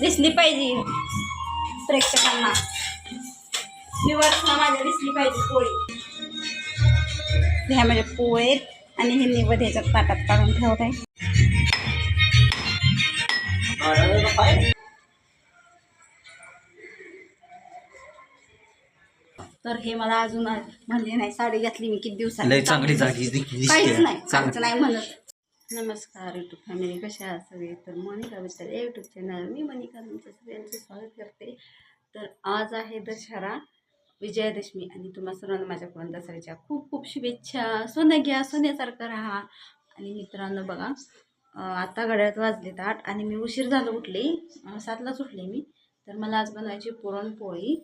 दिसली पाहिजे. प्रेक्षकांना. व्ह्युअर्सना माझ्या दिसली पाहिजे पोळी. ह्या म्हणजे पोळे आणि हे निवड ह्याच्यात ताटात काढून ठेवत आहे. तर हे मला अजून म्हणले नाही साडी घातली मी किती दिवसात काहीच नाही चांगली. काहीच नाही म्हणत. नमस्कार यूट्यूब फॅमिली कशा आहात सगळे? तर मनिका विचार यूट्यूब चॅनल मी मनिका तुमच्या सगळ्यांचे स्वागत करते. तर आज आहे दशहरा विजयादशमी आणि तुम्हा सर्वांना माझ्याकडून दसऱ्याच्या खूप खूप शुभेच्छा. सोनं घ्या सोन्यासारखं राहा. आणि मित्रांनो बघा आत्ता आता घड्याळात वाजलेत आठ आणि मी उशीर झालं उठले. सातलाच उठले मी. तर मला आज बनवायची पुरणपोळी.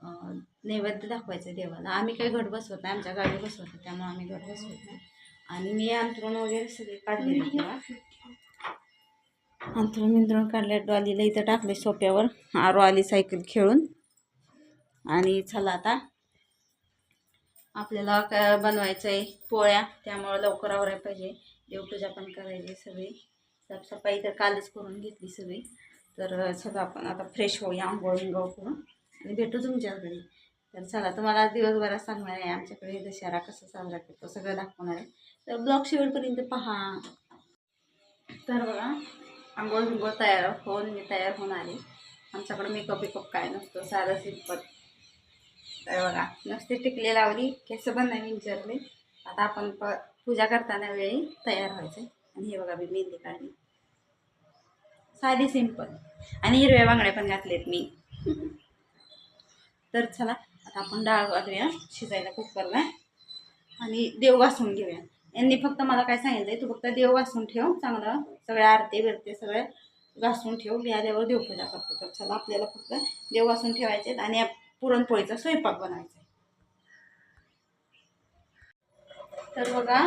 नैवेद्य दाखवायचं देवाला. आम्ही काही घट बसवत नाही आमच्या गावी बसवत त्यामुळे आम्ही घट बसवत नाही. आणि मी अंतरुण वगैरे सगळे काढले अंतरुण मिंतरुण काढले डॉलीला इथं टाकले सोप्यावर आरो आली सायकल खेळून. आणि चला आता आपल्याला काय बनवायचं आहे पोळ्या त्यामुळं लवकर आवरायला पाहिजे. देवपूजा पण करायची सगळी. साफसफाई तर कालच करून घेतली सगळी. तर सगळं आपण आता फ्रेश होऊया आंघोळ विंघोळ करून. आणि भेटू तुमच्या घरी. तर चला तुम्हाला दिवसभरात सांगणार आहे आमच्याकडे दशहरा कसा साजरा करतो सगळं दाखवणार आहे. तर ब्लॉग शेवटपर्यंत पहा. तर बघा आंघोळ बिंगोळ तयार होऊन मी तयार होऊन आले आमच्याकडं मेकअप बिकअप काय नसतो साधं सिंपल तर बघा नुसते टिकले लावली केस पण नाही विचारले. आता आपण प पूजा करताना वेळी तयार व्हायचं. आणि हे बघा मी मेहंदी काढली. साधी सिंपल आणि हिरव्या बांगड्या पण घातलेत मी. तर चला आता आपण डाळ घालूया शिजायला कुकरला. आणि देव घासून घेऊया. यांनी फक्त मला काय सांगितलं तू फक्त देव घासून ठेव चांगलं. सगळ्या आरते बिरते सगळे घासून ठेव मी आल्यावर देवपूजा करतो. तर चला आपल्याला फक्त देव घासून ठेवायचे आहेत आणि पुरणपोळीचा स्वयंपाक बनवायचा आहे. तर बघा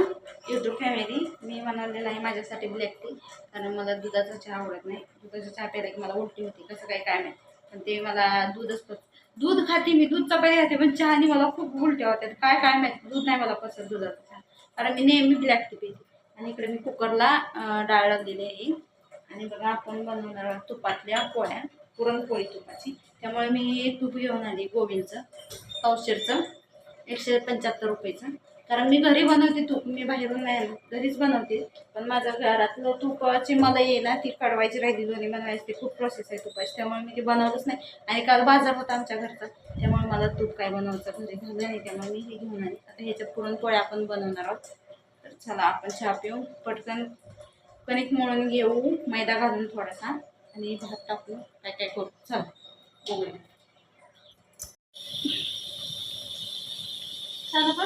युट्यूब फॅमिली मी बनवलेलं आहे माझ्यासाठी ब्लॅक टी कारण मला दुधाचा चहा आवडत नाही. दुधाचा चहा प्यायला की मला उलटी होती कसं काय काय नाही पण ते मला दूधच पच दूध खाते मी दूध चपाती खाते पण चहाने मला खूप उलट्या होत्यात काय काय माहिती दूध नाही मला पसंत दुधाचं. कारण मी नेहमी ब्लॅक टी पिते आणि इकडे मी कुकरला डाळ लागलेली आहे. आणि बघा आपण बनवणार आहोत तुपातल्या पोळ्या पुरणपोळी तुपाची. त्यामुळे मी तूप घेऊन आली गोविंदचं पावशेरचं एकशे पंच्याहत्तर रुपयेचं. कारण मी घरी बनवते तूप मी बाहेरून नाही घरीच बनवते. पण माझ्या घरातलं तुपाची मला ये ना ती काढवायची राहिली दोन्ही बनवायची ती खूप प्रोसेस आहे तुपाची. त्यामुळे मी ती बनवलंच नाही. आणि काल बाजार होता आमच्या घरचा त्यामुळे मला तूप काय बनवायचं म्हणजे घरी झालं नाही त्यामुळे मी हे घेऊन आले. आता ह्याच्यात पुरणपोळ्या आपण बनवणार आहोत. तर चला आपण चहा पिऊ. पटकन कणिक मळून घेऊ मैदा घालून थोडासा आणि भात टाकू. काय काय करू? चला बघूया. चालू पण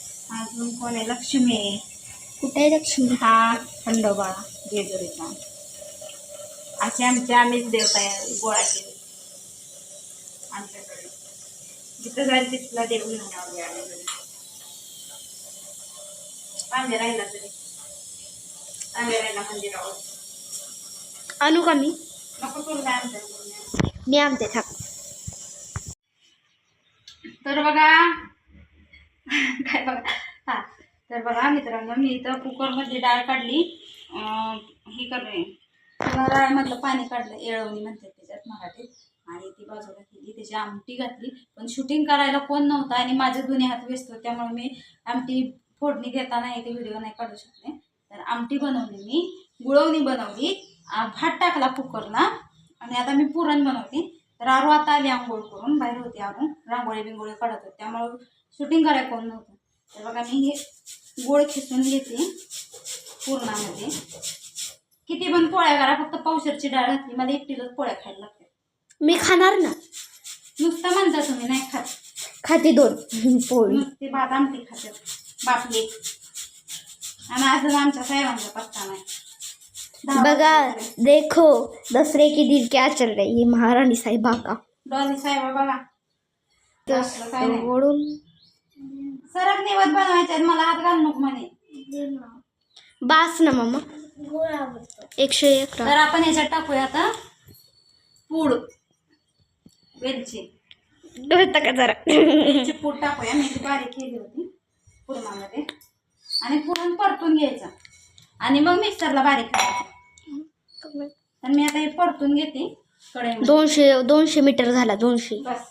अजून कोण आहे? लक्ष्मी. आहे कुठे लक्ष्मी? हा खंडोबा जेजुरीचा. असे आमचे आम्हीच देव तयार गोळा केले. आमच्याकडे. जिथं जाईल तिथला देव घेऊन यावं आम्ही घरी. तांबे राहिला तरी. तांबे राहिला मंदिरावर. आणू का मी नको करू काय आमच्याकडून. मी आमते थाक तर बघा काय बघा. हा तर बघा मित्रांनो मी इथं कुकरमध्ये डाळ काढली. हे करणे डाळमधलं पाणी काढलं येळवणी म्हणतात त्याच्यात मराठीत. आणि ती बाजूला केली त्याची आमटी घातली. पण शूटिंग करायला कोण नव्हता आणि माझे दोन्ही हात व्यस्त त्यामुळे मी आमटी फोडणी घेताना ते व्हिडिओ नाही काढू शकले. तर आमटी बनवली मी गुळवणी बनवली भात टाकला कुकरला. आणि आता मी पुरण बनवते. तर आरू आता आली आंघोळ करून बाहेर होती आरू. रांगोळी बिंगोळी काढत होते. त्यामुळं शूटिंग करायला कोण नव्हतं. तर बघा मी हे गोळ खिसून घेते पुरणामध्ये. किती पण पोळ्या करा फक्त पावशरची डाळ घातली. मला एकटीलाच पोळ्या खायला लागते मी खाणार ना? नुसतं म्हणता तुम्ही नाही खात. खाते दोन. पोळी. नुसते भात आमटी खातात बापले. आणि अजून आमच्या साहेबांचा पत्ता नाही. बघा. देखो दसरे के दिन क्या चल रहा है? ये महारानी साहिबा का। डॉली साहेब बघा. असलं काय नाही. ओढून सरक निवत बनवायचे आहेत, मला हात घाल नको म्हणे. बास ना मामा. एकशे एक तर आपण याच्यात टाकूया आता पूड. वेलची. का जरा? वेलची पूड टाकूया. मी ती बारीक केली होती पुरणामध्ये. आणि पुरण परतून घ्यायचं. आणि मग मिक्सरला बारीक करायचं. तर मी आता हे परतून घेते. दोनशे दोनशे मीटर झाला दोनशे. बस.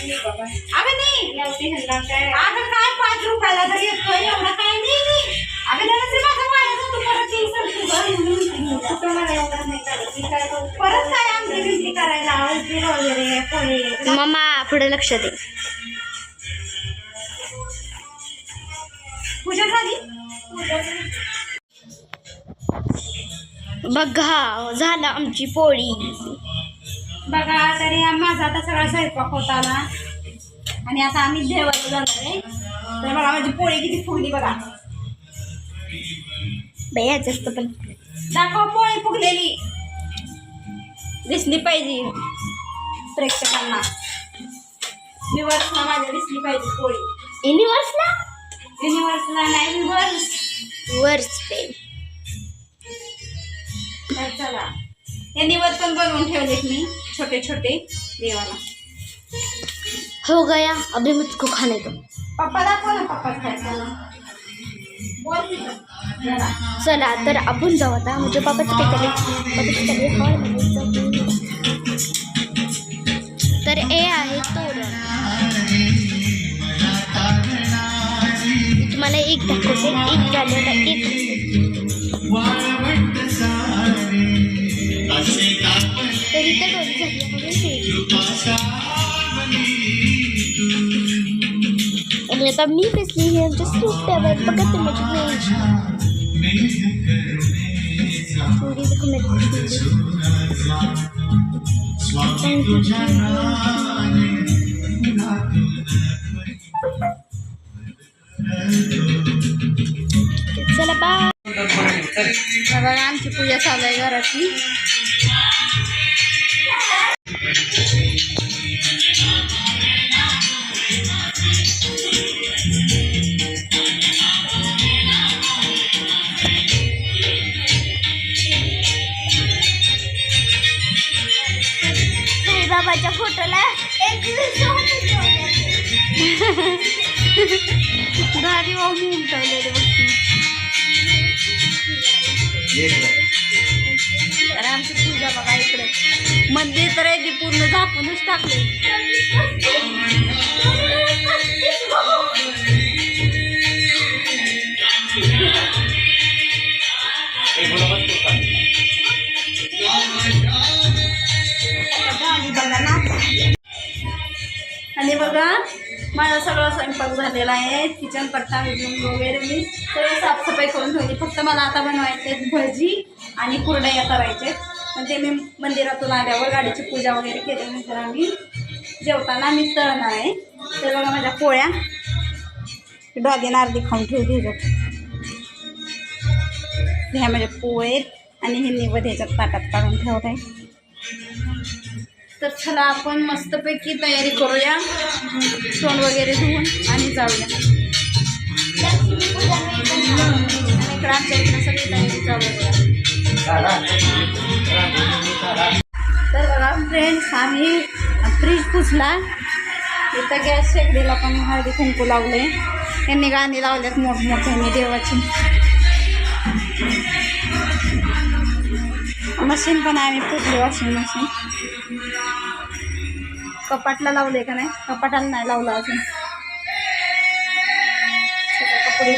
अगं नाही अगं काय पाच रुपयाला तर एवढं काय नाही. अगं जरासं माझा परत ती सरतो गं. परत काय आमची बिमटी करायला उलटी वगैरे पोहे मामा पुढे लक्ष दे पूजा झाली बघा झालं आमची पोळी. बघा तरी हा माझा आता सगळा स्वयंपाक होत आला आणि आता आम्ही जेवायला जाणार आहे. तर बघा माझी पोळी किती फुगली बघा. बया जास्त पण. दाखव पोळी फुगलेली. दिसली पाहिजे. प्रेक्षकांना. विवर्सला माझ्या दिसली पाहिजे पोळी. युनिव्हर्सला? युनिवर्सला नाही विवर्स वर्स पे तर चला. हे निवड पण बनवून ठेवलेत मी छोटे छोटे. देवाला हो गया अभी मुझको खाने दो. पप्पा दाखव ना पप्पा खायचं बोल तिथं. जरा. चला. तर आपण जाऊ आता. म्हणजे पापाचं ते करे पापाचं ते करे हॉलमध्ये जाऊ. तर हे आहे तोरण. मी तुम्हाला एक दाखवते. एक झालेला एक. तर इथं डोली झाली आहे हे. आणि आता मी बसली आहे आमच्या सोफ्यावर बघा तुम्ही थोडी चला बाय तर बघा आमची पूजा चालू आहे घराची बाबाच्या फोटोला एक गाडी वाहून उमटवलेली बघ तर आमची पूजा बघा इकडे. मंदिर तर आहे ते पूर्ण झाकूनच टाकले बघा माझा सगळा स्वयंपाक झालेला आहे. किचन पट्टा वगैरे मी. सगळं साफसफाई करून ठेवली. फक्त मला आता बनवायचे भजी आणि कुरडया करायचे पण म्हणजे मी मंदिरातून आल्यावर गाडीची पूजा वगैरे केल्यानंतर आम्ही जेवताना आम्ही तळणार आहे. तर बघा माझ्या पोळ्या. डॉगीनं अर्धी खाऊन ठेवली ह्या माझ्या पोळे आणि हे निवड ह्याच्यात ताटात काढून ठेवत आहे. तर चला आपण मस्तपैकी तयारी करूया. तोंड वगैरे धुवून आणि जाऊया. आणि आमच्या सगळी तयारी चालू तर बघा फ्रेंड्स आम्ही फ्रीज पुसला. इथं गॅस शेगडीला पण हळदी कुंकू लावले यांनी गाणी लावल्यात मोठमोठ्यांनी देवाची. मशीन पण आहे आम्ही पुसली वॉशिंग मशीन. कपाटला लावले का नाही? कपाटाला नाही लावलं अजून. कपडे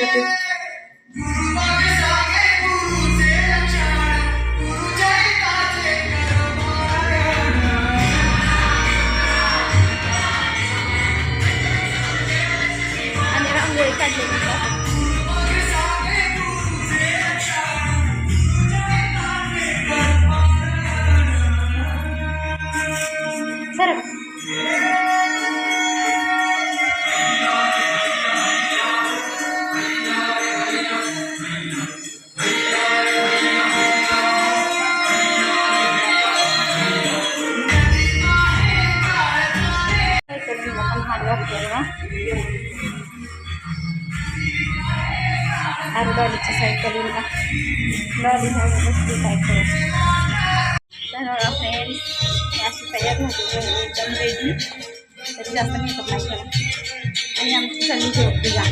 करीन का डॉली ह्यावर बसली काय करत तर फ्रेंड्स अशी तयार झाली एकदम रेडी तरी जास्त मेकअप नाही केला आणि आमची सगळी जेवण पूजा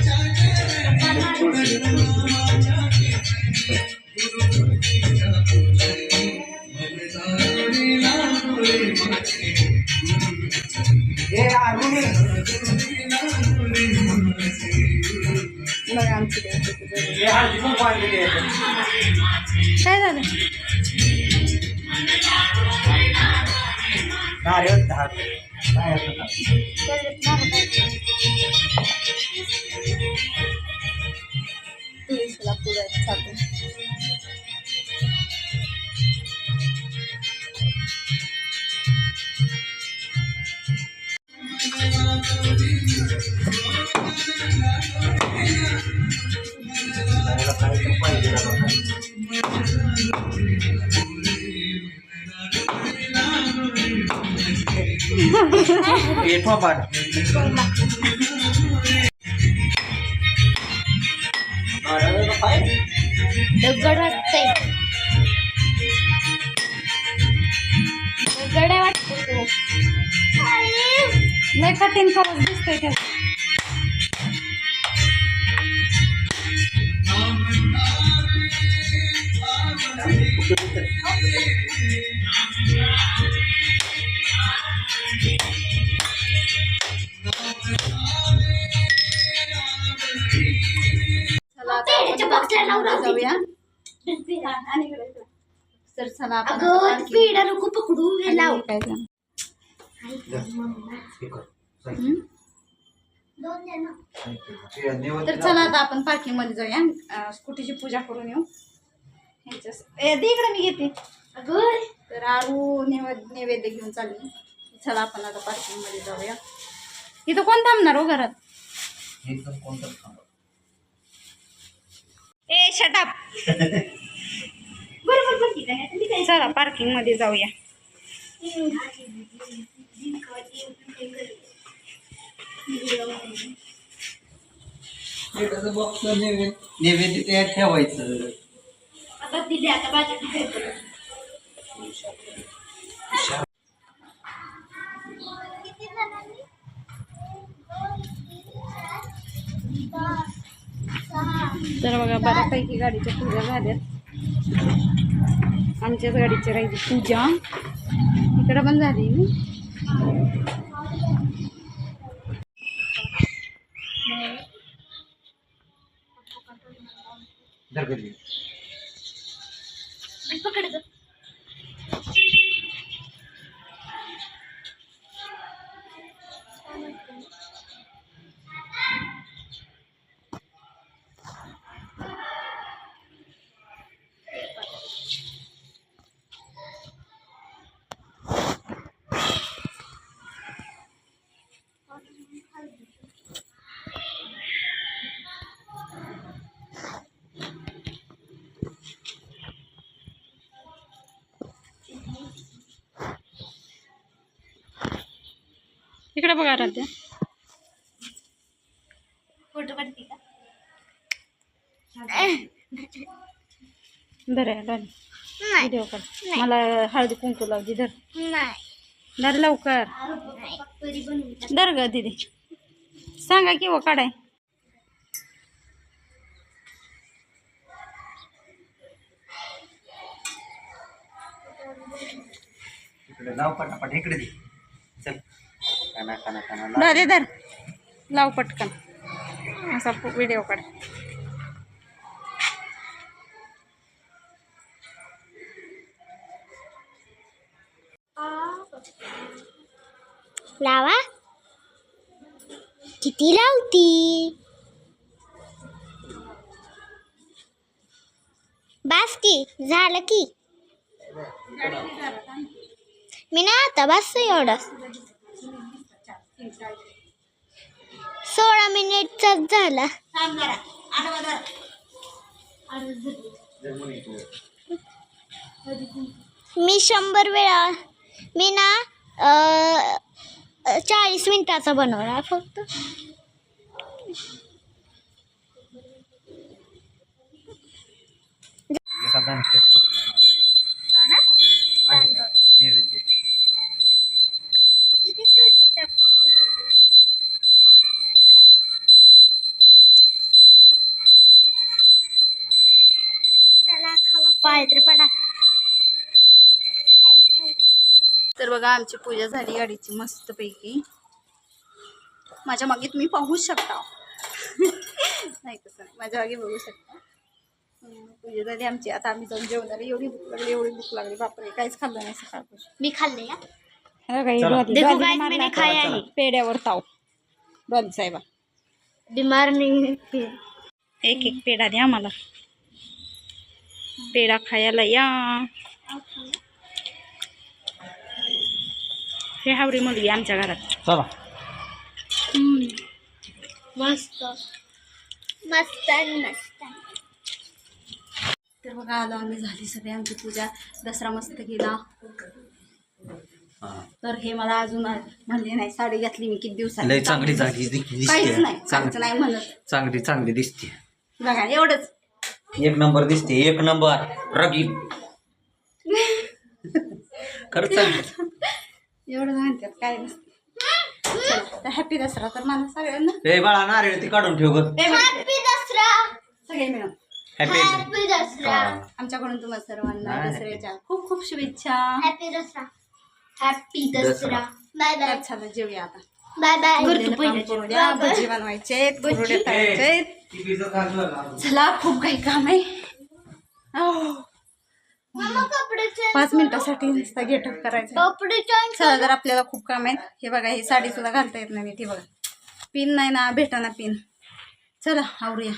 बघा आमची काय झालं? तुळशीला पुढे गेटवा पार्ट दगड वाटतंय दगड वाटतो नाही कठीण फरक दिसतोय त्याचा जाऊया. तर चला आपण आता अगं बाथरूम- पिढा नको पकडू हे लाव आणि काय झालं? तर चला आता आपण पार्किंगमध्ये जाऊया स्कूटीची पूजा करून येऊ. इकडे मी घेते. अगं तर आरू नैवेद्य नैवेद्य घेऊन चालली. चला आपण आता पार्किंगमध्ये जाऊया. इथं कोण थांबणार हो घरात? ए शटाप बरोबर चला पार्किंगमध्ये जाऊया नैवेद्य तयार ठेवायचं. आता दिले आता बाजू तर बघा बऱ्यापैकी गाडीच्या पूजा झाल्यात. आमच्याच गाडीची राहिली पूजा. इकडं पण झाली इकडे बघा राहत्या फोटो काढते का? धर कर मला हळदी कुंकू लावली धर. नाही. धर लवकर. धर ग दिदी. सांगा की व काढाय. इकडे पटापट इकडे दे. चल. काना काना काना लाव. धर दे धर. लाव पटकन. असा व्हिडिओ काढ. लावा. किती लावती? बास की झालं की. मी ना आता बस एवढं. सोळा मिनिटचाच झाला. मी शंभर वेळा मी ना चाळीस मिनिटाचा बनवला फक्त. पडा. तर बघा आमची पूजा झाली गाडीची मस्तपैकी. माझ्या मागे तुम्ही पाहू शकता. नाही तसं नाही. माझ्या मागे बघू शकता. पूजा झाली आमची. आता आम्ही जाऊन जेवणार एवढी भूक लागली एवढी भूक लागली. बापरे काहीच खाल्लं नाही सकाळपासून मी खाल्ले या चला. देखो guys, मैंने खाया है पेड्यावर ताव. डॉली साहेबा. बीमार नहीं एक एक पेढा द्या आम्हाला. पेढा खायला या. हे हावरी मुलगी आमच्या घरात. चला. मस्त. मस्त मस्त. तर बघा आलो आम्ही झाली सगळी आमची पूजा. दसरा मस्त केला. हा. तर हे मला अजून म्हणले नाही साडी घातली मी किती दिवसात लय चांगली झाली दिसते. काहीच नाही काहीच चांगली. नाही म्हणत. चांगली चांगली दिसते. बघा एवढंच. एक नंबर दिसते एक नंबर. रगी. खरंच एवढं म्हणतात काय नसतं हॅपी दसरा तर मला सगळ्यांना. ए बाळा नारळ ती काढून ठेव ग. ए, बघ, हॅपी दसरा. सगळे मिळून. Happy happy Dasara. आमच्याकडून तुम्हाला सर्वांना नाही. दसऱ्याच्या खूप खूप शुभेच्छा. Happy Dasara. Happy Dasara. Dasara. Bye bye चला जेवूया आता. Bye bye. उरलेलं काम करू द्या, भजी बनवायचे कुरडे तळायचे चला खूप काही काम आहे. change पाच मिनिटासाठी नुसता गेटअप करायचा. चला जर आपल्याला खूप काम आहेत हे बघा ही साडी सुद्धा घालता येत नाही ती बघा. पिन नाही ना भेटा ना पिन चला आवरूया.